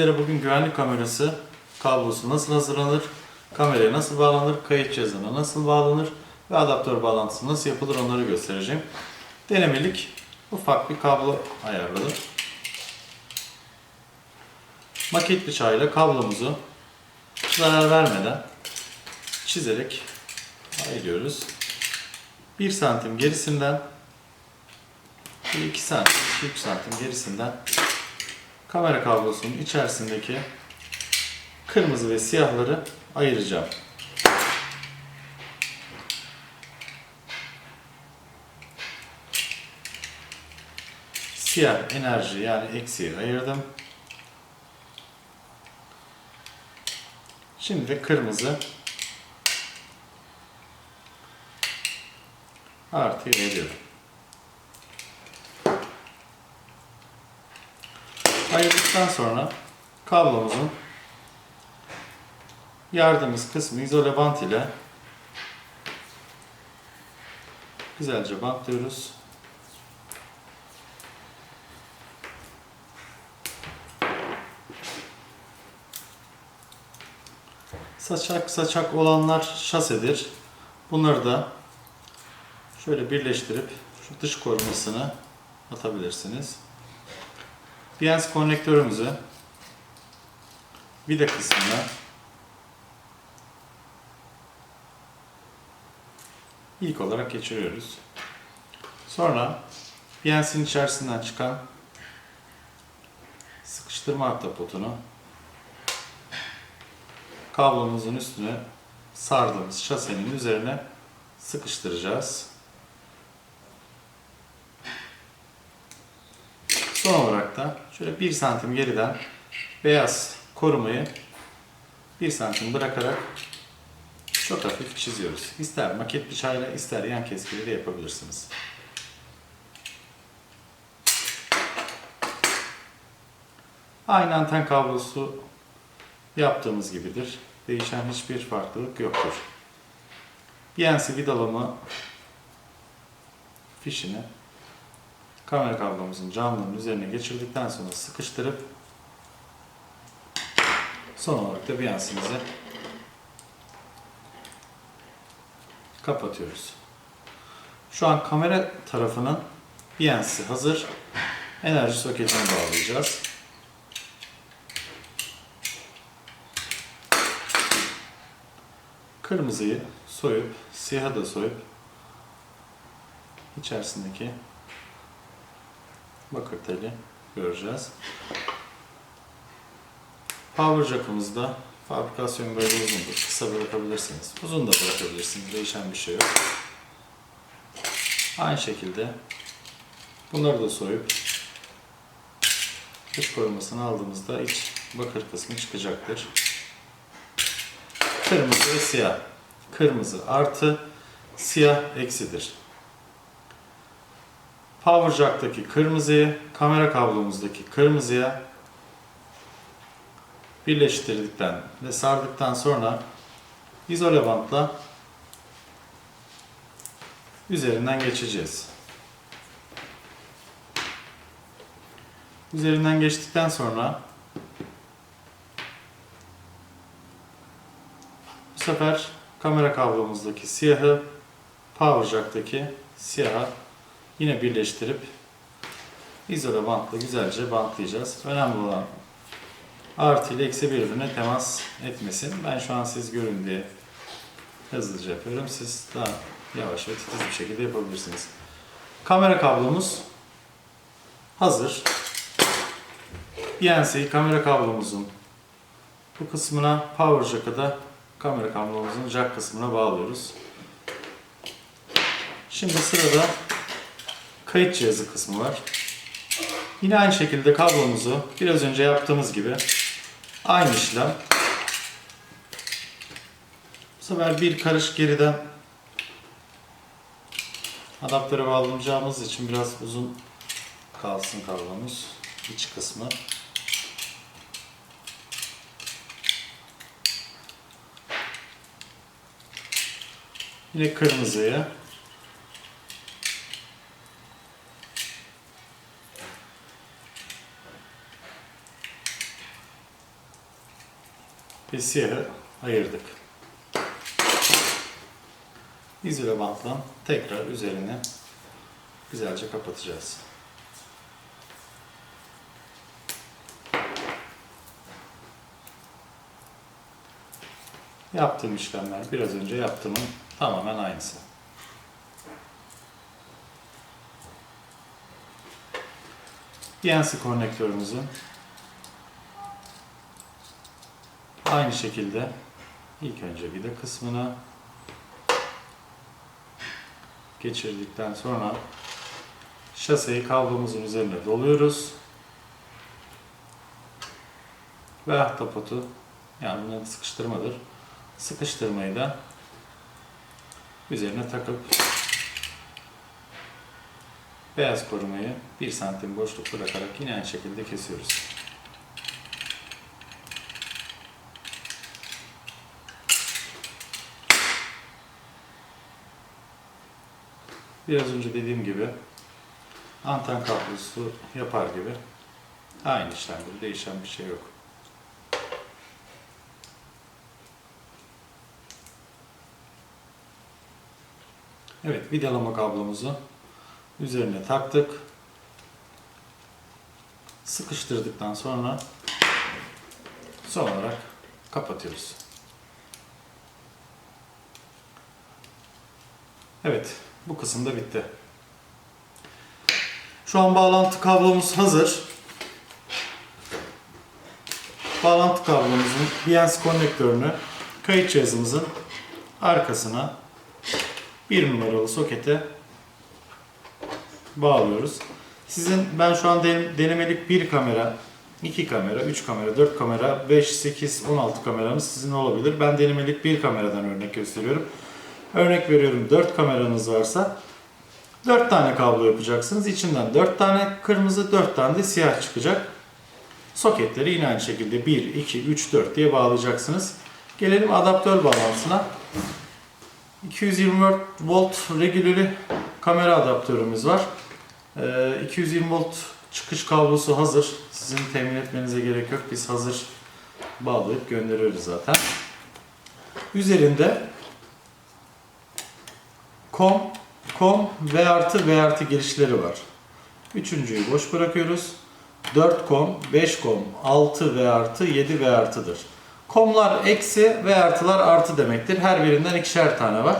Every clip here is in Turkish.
Sizlere bugün güvenlik kamerası kablosu nasıl hazırlanır, kameraya nasıl bağlanır, kayıt cihazına nasıl bağlanır ve adaptör bağlantısı nasıl yapılır onları göstereceğim. Denemelik ufak bir kablo ayarladım. Maket bıçağıyla kablomuzu zarar vermeden çizerek ayırıyoruz. 1 santim gerisinden 2 santim, 2 santim gerisinden kamera kablosunun içerisindeki kırmızı ve siyahları ayıracağım. Siyah enerji yani eksiği ayırdım. Şimdi de kırmızı artıyı veriyorum. Ayırdıktan sonra kablomuzun yardımız kısmı izole bant ile güzelce bantlıyoruz. Saçak saçak olanlar şasedir. Bunları da şöyle birleştirip şu dış korumasını atabilirsiniz. BNC konnektörümüzü vida kısmına ilk olarak geçiriyoruz. Sonra BNC'nin içerisinden çıkan sıkıştırma ahtapotunu kablomuzun üstüne sardığımız şasenin üzerine sıkıştıracağız. Son olarak şöyle 1 santim geriden beyaz korumayı 1 santim bırakarak çok hafif çiziyoruz. İster maket bıçağıyla ister yan keskiyle yapabilirsiniz. Aynı anten kablosu yaptığımız gibidir. Değişen hiçbir farklılık yoktur. BNC vidalama fişini kamera kablomuzun camının üzerine geçirdikten sonra sıkıştırıp son olarak da BNC'mizi kapatıyoruz. Şu an kamera tarafının BNC hazır. Enerji soketine bağlayacağız. Kırmızıyı soyup, siyahı da soyup içerisindeki bakır teli göreceğiz. Power jack'ımızda fabrikasyon böyle uzundur. Kısa bırakabilirsiniz. Uzun da bırakabilirsiniz. Değişen bir şey yok. Aynı şekilde bunları da soyup dış korumasını aldığımızda iç bakır kısmı çıkacaktır. Kırmızı ve siyah. Kırmızı artı, siyah eksidir. Power jack'taki kırmızıyı kamera kablomuzdaki kırmızıya birleştirdikten ve sardıktan sonra izole bantla üzerinden geçeceğiz. Üzerinden geçtikten sonra bu sefer kamera kablomuzdaki siyahı power jack'taki siyaha yine birleştirip izole bantla güzelce bantlayacağız. Önemli olan artı ile eksi birbirine temas etmesin. Ben şu an siz görün diye hızlıca yapıyorum. Siz daha yavaş ve titiz bir şekilde yapabilirsiniz. Kamera kablomuz hazır. BNC kamera kablomuzun bu kısmına power jack'ı da kamera kablomuzun jack kısmına bağlıyoruz. Şimdi sırada kayıt cihazı kısmı var. Yine aynı şekilde kablomuzu biraz önce yaptığımız gibi aynı işlem. Bu sefer bir karış geriden adaptöre bağlayacağımız için biraz uzun kalsın kablomuz iç kısmı. Yine kırmızıya ve ayırdık. İzole bantla tekrar üzerine güzelce kapatacağız. Yaptığım işlemler biraz önce yaptığımın tamamen aynısı. BNC konnektörümüzün aynı şekilde ilk önce vida kısmına geçirdikten sonra şaseyi kablomuzun üzerine doluyoruz. Ve ahtapotu yani bunun adı sıkıştırmadır. Sıkıştırmayı da üzerine takıp beyaz korumayı 1 santim boşluk bırakarak yine aynı şekilde kesiyoruz. Biraz önce dediğim gibi anten kablosu yapar gibi aynı işlemde değişen bir şey yok. Evet vidalama kablomuzu üzerine taktık. Sıkıştırdıktan sonra son olarak kapatıyoruz. Evet, bu kısım da bitti. Şu an bağlantı kablomuz hazır. Bağlantı kablomuzun BNC konnektörünü kayıt cihazımızın arkasına bir numaralı sokete bağlıyoruz. Sizin ben şu an den- denemelik bir kamera, iki kamera, üç kamera, dört kamera, 5, 8, 16 kameranız sizin olabilir. Ben denemelik bir kameradan örnek gösteriyorum. Örnek veriyorum 4 kameranız varsa 4 tane kablo yapacaksınız. İçinden 4 tane kırmızı, 4 tane de siyah çıkacak. Soketleri yine aynı şekilde 1, 2, 3, 4 diye bağlayacaksınız. Gelelim adaptör bağlantısına. 220 volt regülülü kamera adaptörümüz var. Ee, 220 volt çıkış kablosu hazır. Sizin temin etmenize gerek yok. Biz hazır bağlayıp gönderiyoruz zaten. Üzerinde kom, kom V artı V artı girişleri var. Üçüncüyü boş bırakıyoruz. 4 kom, 5 kom, 6 V artı, 7 V artıdır. Komlar eksi, V artılar artı demektir. Her birinden ikişer tane var.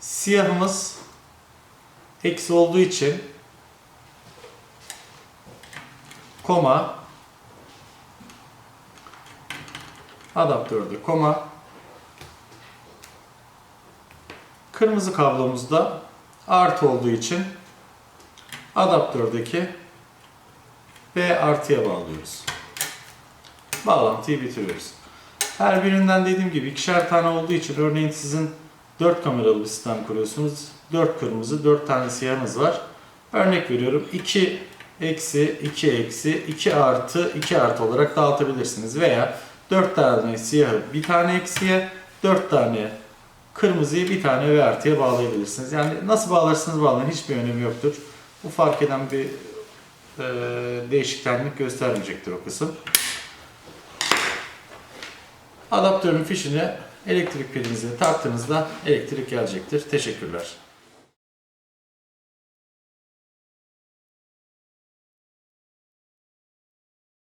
Siyahımız eksi olduğu için koma adaptörde koma Kırmızı kablomuzda artı olduğu için adaptördeki V artıya bağlıyoruz. Bağlantıyı bitiriyoruz. Her birinden dediğim gibi ikişer tane olduğu için örneğin sizin 4 kameralı bir sistem kuruyorsunuz. 4 kırmızı, 4 tane siyahınız var. Örnek veriyorum 2 eksi, 2 eksi, 2 artı, 2 artı olarak dağıtabilirsiniz. Veya 4 tane siyahı bir tane eksiye, 4 tane kırmızıyı bir tane V artıya bağlayabilirsiniz. Yani nasıl bağlarsınız bağlayın hiçbir önemi yoktur. Bu fark eden bir e, değişkenlik göstermeyecektir o kısım. Adaptörün fişini elektrik pilinize taktığınızda elektrik gelecektir. Teşekkürler.